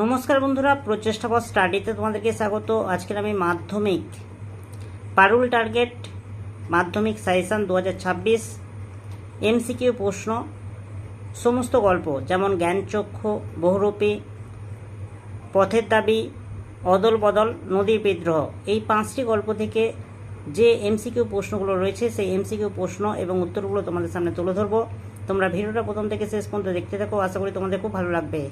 নমস্কার বন্ধুরা, প্রচেষ্টা পর স্টাডিতে তোমাদেরকে স্বাগত। আজকের আমি মাধ্যমিক, পারুল টার্গেট, মাধ্যমিক সাজেশান দু হাজার ছাব্বিশ, এমসিকিউ প্রশ্ন, সমস্ত গল্প, যেমন জ্ঞানচক্ষু বহুরূপী, পথের দাবি, অদল বদল, নদীর বিদ্রোহ, এই পাঁচটি গল্প থেকে যে এমসিকিউ প্রশ্নগুলো রয়েছে, সেই এমসিকিউ প্রশ্ন এবং উত্তরগুলো তোমাদের সামনে তুলে ধরবো। তোমরা ভিডিওটা প্রথম থেকে শেষ পর্যন্ত দেখতে থাকো, আশা করি তোমাদের খুব ভালো লাগবে।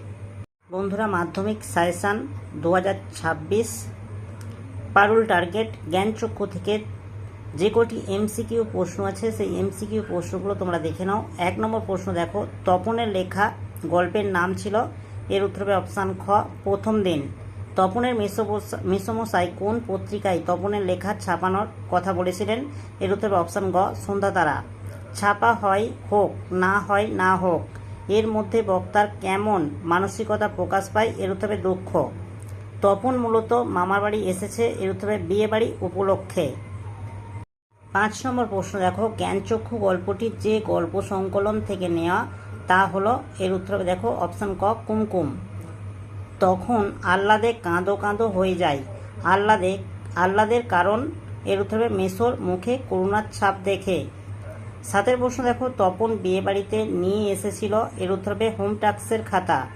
বন্ধুরা, মাধ্যমিক সাজেশান দু হাজার ছাব্বিশ। পারুল টার্গেট জ্ঞানচক্ষু থেকে যে কটি এমসিকিউ প্রশ্ন আছে, সেই এমসিকিউ প্রশ্নগুলো তোমরা দেখে নাও। এক নম্বর প্রশ্ন দেখো, তপনের লেখা গল্পের নাম ছিল, এর উত্তর অপশান খ, প্রথম দিন। তপনের মেসোমশা- মেসোমশাই কোন পত্রিকায় তপনের লেখা ছাপানোর কথা বলেছিলেন? এর উত্তর হবে অপশান গ সন্ধ্যাতারা ছাপা হয় হোক, না হয় না হোক। এর মধ্যে বক্তার কেমন মানসিকতা প্রকাশ পায় এর হবে দুঃখ। তপন মূলত মামার বাড়ি এসেছে, এর উত্তর হবে বিয়ে বাড়ি উপলক্ষে। পাঁচ নম্বর প্রশ্ন, দেখো, জ্ঞানচক্ষু গল্পটি যে গল্প সংকলন থেকে নেওয়া তা হলো, এর উত্তর দেখো, অপশান ক, কুমকুম। তখন আহ্লাদে কাঁদো কাঁদো হয়ে যায়। আহ্লাদে, আহ্লাদের কারণ, এর উত্তর মেসোর মুখে করুণার ছাপ দেখে। সাতের প্রশ্ন দেখো, তপন বিয়ে বাড়িতে নিয়ে এসেছিল, এর উত্তর হবে হোম ট্যাক্সের খাতা।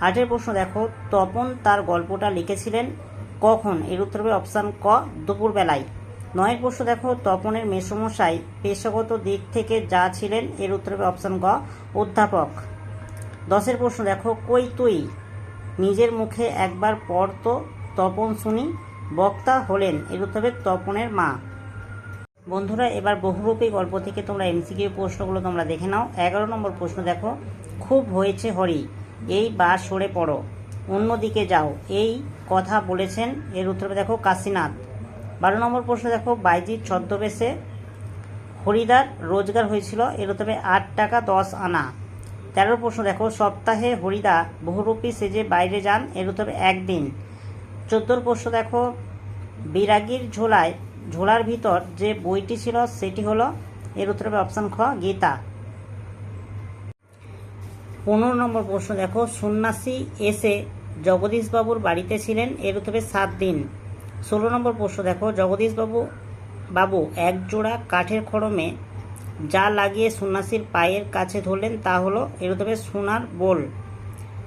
আটের প্রশ্ন দেখো, তপন তার গল্পটা লিখেছিলেন কখন? এর উত্তর হবে অপশান ক, দুপুরবেলায়। নয়ের প্রশ্ন দেখো, তপনের মেসমশাই পেশাগত দিক থেকে যা ছিলেন, এর উত্তর হবে অপশান গ, অধ্যাপক। দশের প্রশ্ন দেখো, কই তুই? নিজের মুখে একবার পর তো, তপন শুনি, বক্তা হলেন, এর উত্তর হবে তপনের মা। বন্ধুরা, এবার বহুরূপী গল্প থেকে তোমরা এমসিকিউ প্রশ্নগুলো তোমরা দেখে নাও। এগারো নম্বর প্রশ্ন দেখো, খুব হয়েছে হরি, এই বা সরে পড়ো, অন্যদিকে যাও, এই কথা বলেছেন, এর উত্তরে দেখো কাশীনাথ। বারো নম্বর প্রশ্ন দেখো, বাইজির ছদ্মবেশে হরিদার রোজগার হয়েছিল, এর উত্তরে আট টাকা দশ আনা। তেরো প্রশ্ন দেখো, সপ্তাহে হরিদা বহুরূপী সেজে বাইরে যান, এর উত্তরে একদিন। চোদ্দোর প্রশ্ন দেখো, বিরাগীর ঝোলায় ঝোলার ভিতর যে বইটি ছিল সেটি হলো, এর উত্তর হবে অপশান খ, গীতা। পনেরো নম্বর প্রশ্ন দেখো, সন্ন্যাসী এসে জগদীশবাবুর বাড়িতে ছিলেন, এর উত্তর সাত দিন। ষোলো নম্বর প্রশ্ন দেখো, জগদীশবাবু বাবু এক জোড়া কাঠের খড়মে যা লাগিয়ে সন্ন্যাসীর পায়ের কাছে ধরলেন, তা হলো, এর উত্তর সোনার বোল।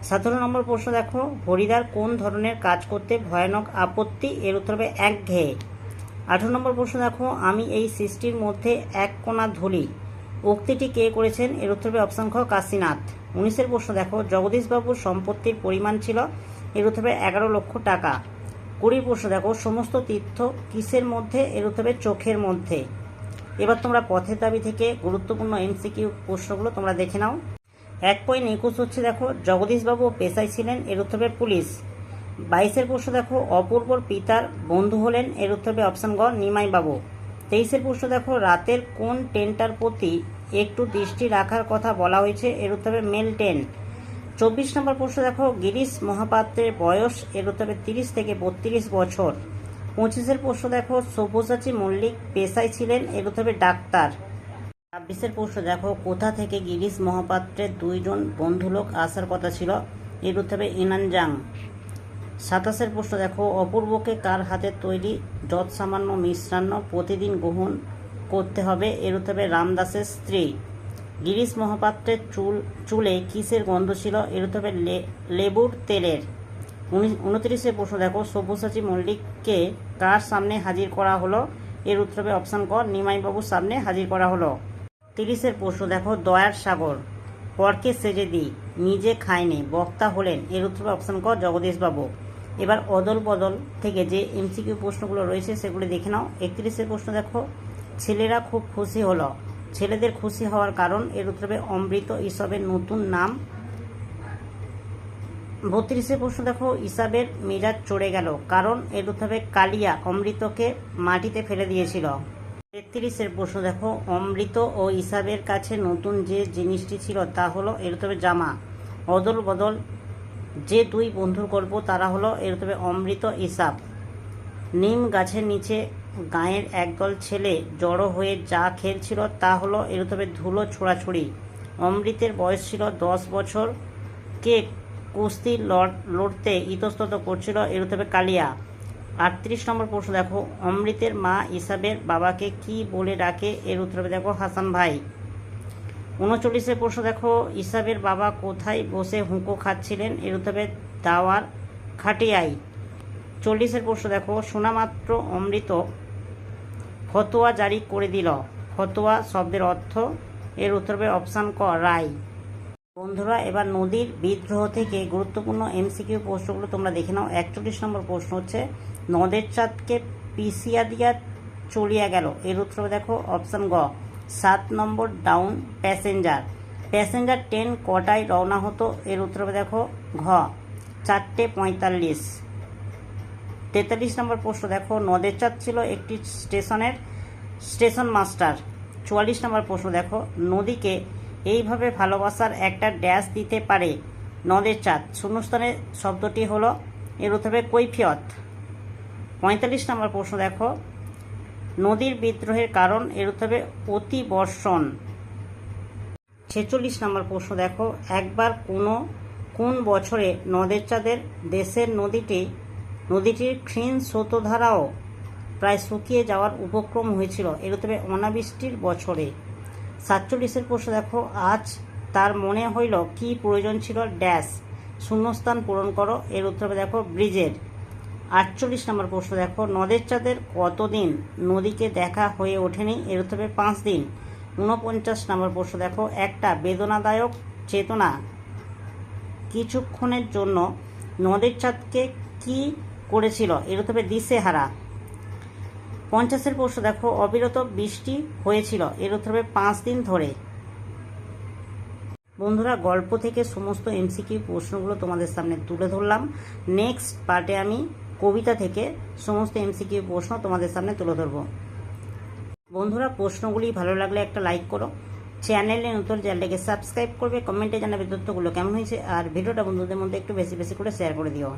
সতেরো নম্বর প্রশ্ন দেখো, হরিদার কোন ধরনের কাজ করতে ভয়ানক আপত্তি, এর উত্তর হবে একঘেয়ে। আঠারো নম্বর প্রশ্ন দেখো, আমি এই সৃষ্টির মধ্যে এক কোণা ধুলি। উক্তিটি কে করেছেন? এর উত্তর হবে অপশান খ, কাশীনাথ। উনিশের প্রশ্ন দেখো, জগদীশবাবুর সম্পত্তির পরিমাণ ছিল, এর উত্তর হবে এগারো লক্ষ টাকা। কুড়ির প্রশ্ন দেখো, সমস্ত তীর্থ কিসের মধ্যে? এর উত্তর হবে চোখের মধ্যে। এবার তোমরা পথের দাবি থেকে গুরুত্বপূর্ণ এমসিকিউ প্রশ্নগুলো তোমরা দেখে নাও। এক পয়েন্ট একুশ হচ্ছে দেখো, জগদীশবাবু পেশায় ছিলেন, এর উত্তর হবে পুলিশ। বাইশের প্রশ্ন দেখো, অপূর্বর পিতার বন্ধু হলেন, এর উত্তর হবে অপশান গ নিমাই বাবু তেইশের প্রশ্ন দেখো, রাতের কোন ট্রেনটার প্রতি একটু দৃষ্টি রাখার কথা বলা হয়েছে, এর উত্তর হবে মেল ট্রেন চব্বিশ নম্বর প্রশ্ন দেখো, গিরিশ মহাপাত্রের বয়স, এর উত্তর হবে তিরিশ থেকে বত্রিশ বছর। পঁচিশের প্রশ্ন দেখো, সব্যসাচী মল্লিক পেশায় ছিলেন, এর উত্তর হবে ডাক্তার। ছাব্বিশের প্রশ্ন দেখো, কোথা থেকে গিরিশ মহাপাত্রের দুইজন বন্ধু লোক আসার কথা ছিল, এর উত্তর হবে ইনানজাং। সাতাশের প্রশ্ন, দেখো, অপূর্বকে কার হাতে তৈরি যৎ সামান্য মিশ্রান্ন প্রতিদিন গ্রহণ করতে হবে এর উত্তর রামদাসের স্ত্রী। গিরিশ মহাপাত্রের চুল, চুলে কিসের গন্ধ ছিল এর উত্তর লেবুর তেলের। উনিশ, উনত্রিশে প্রশ্ন, দেখো, সব্যসাচী মল্লিককে কার সামনে হাজির করা হলো, এর উত্তর অপশান ক, নিমাইবাবুর সামনে হাজির করা হলো। তিরিশের প্রশ্ন, দেখো, দয়ার সাগর, পরকে সেজে দিই, নিজে খায়নি, বক্তা হলেন, এর উত্তর অপশান ক, জগদীশবাবু। এবার অদল বদল থেকে যে এমসিকিউ প্রশ্নগুলো রয়েছে সেগুলি দেখে নাও। একত্রিশের প্রশ্ন দেখো, ছেলেরা খুব খুশি হলো। ছেলেদের খুশি হওয়ার কারণ, এর উত্তর অমৃত ইসবের নতুন নাম। বত্রিশে প্রশ্ন দেখো, ইসাবের মেজাজ চড়ে গেল। কারণ, এর উত্তর কালিয়া, অমৃতকে মাটিতে ফেলে দিয়েছিল। তেত্রিশের প্রশ্ন দেখো, অমৃত ও ইসাবের কাছে নতুন যে জিনিসটি ছিল তা হলো, এর উত্তর জামা। অদল বদল যে দুই বন্ধুর গল্প তারা হলো এর হবে অমৃত ইসাব। নিম গাছের নিচে গাঁয়ের একদল ছেলে জড়ো হয়ে যা খেলছিল, তা হলো এর তবে ধুলো ছোড়াছুড়ি। অমৃতের বয়স ছিল দশ বছর। কে কুস্তি লড়, লড়তে ইতস্তত করছিল এর উত্তরে কালিয়া। আটত্রিশ নম্বর প্রশ্ন, দেখো, অমৃতের মা ইসাবের বাবাকে কি বলে ডাকে? এর উত্তরে দেখো, হাসান ভাই। উনচল্লিশের প্রশ্ন, দেখো, ইসাবের বাবা কোথায় বসে হুঁকো খাচ্ছিলেন? এর উত্তরে, দাওয়ার খাটিয়াই। চল্লিশের প্রশ্ন, দেখো, শোনামাত্র অমৃত ফতোয়া জারি করে দিল। ফতোয়া শব্দের অর্থ, এর উত্তর হবে অপশান ক, রায়। বন্ধুরা, এবার নদীর বিদ্রোহ থেকে গুরুত্বপূর্ণ এমসিকিউ প্রশ্নগুলো তোমরা দেখে নাও। একচল্লিশ নম্বর প্রশ্ন হচ্ছে, নদের চাঁদকে পিসিয়া দিয়া চলিয়া গেল। এর উত্তর দেখো, অপশান গ সাত নম্বর ডাউন প্যাসেঞ্জার প্যাসেঞ্জার ট্রেন কটায় রওনা হতো? এর উত্তর দেখো, ঘ, চারটে পঁয়তাল্লিশ। তেতাল্লিশ নম্বর প্রশ্ন দেখো নদের চাঁদ ছিল একটি স্টেশনের, স্টেশন মাস্টার। চুয়াল্লিশ নম্বর প্রশ্ন দেখো, নদীকে এইভাবে ভালোবাসার একটা ড্যাশ দিতে পারে নদের চাঁদ শূন্যস্থানে শব্দটি হলো, এর উত্তরে কৈফিয়ত। পঁয়তাল্লিশ নম্বর প্রশ্ন দেখো নদীর বিদ্রোহের কারণ এর উত্তরে অতি বর্ষণ ছেচল্লিশ নম্বর প্রশ্ন, দেখো, একবার কোনো, কোন বছরে নদের চাঁদের দেশের নদীটি, নদীটির ক্ষীণ স্রোতধারাও প্রায় শুকিয়ে যাওয়ার উপক্রম হয়েছিল এর উত্তরে অনাবৃষ্টির বছরে। সাতচল্লিশের প্রশ্ন, দেখো, আজ তার মনে হইল কি প্রয়োজন ছিল? ড্যাশ, শূন্যস্থান পূরণ করো এর উত্তরে দেখো, ব্রিজের। আটচল্লিশ নম্বর প্রশ্ন, দেখো, নদের চাঁদের কতদিন নদীকে দেখা হয়ে ওঠেনি? এর উত্তরে পাঁচ দিন। ঊনপঞ্চাশ নম্বর প্রশ্ন, দেখো, একটা বেদনাদায়ক চেতনা কিছুক্ষণের জন্য নদের চাঁদকে কি করেছিল? এর উত্তরে দিশেহারা। পঞ্চাশের প্রশ্ন, দেখো, অবিরত বৃষ্টি হয়েছিল। এর উত্তরে পাঁচ দিন ধরে। বন্ধুরা, গল্প থেকে সমস্ত এমসিকিউ প্রশ্নগুলো তোমাদের সামনে তুলে ধরলাম। নেক্সট পার্টে আমি কবিতা থেকে সমস্ত এমসিকিউ প্রশ্ন তোমাদের সামনে তুলে ধরব। বন্ধুরা, প্রশ্নগুলি ভালো লাগলে একটা লাইক করো। চ্যানেলে নতুন চ্যানেলটাকে সাবস্ক্রাইব করবে কমেন্টে জানাবে তথ্যগুলো কেমন হয়েছে, আর ভিডিওটা বন্ধুদের মধ্যে একটু বেশি বেশি করে শেয়ার করে দিও।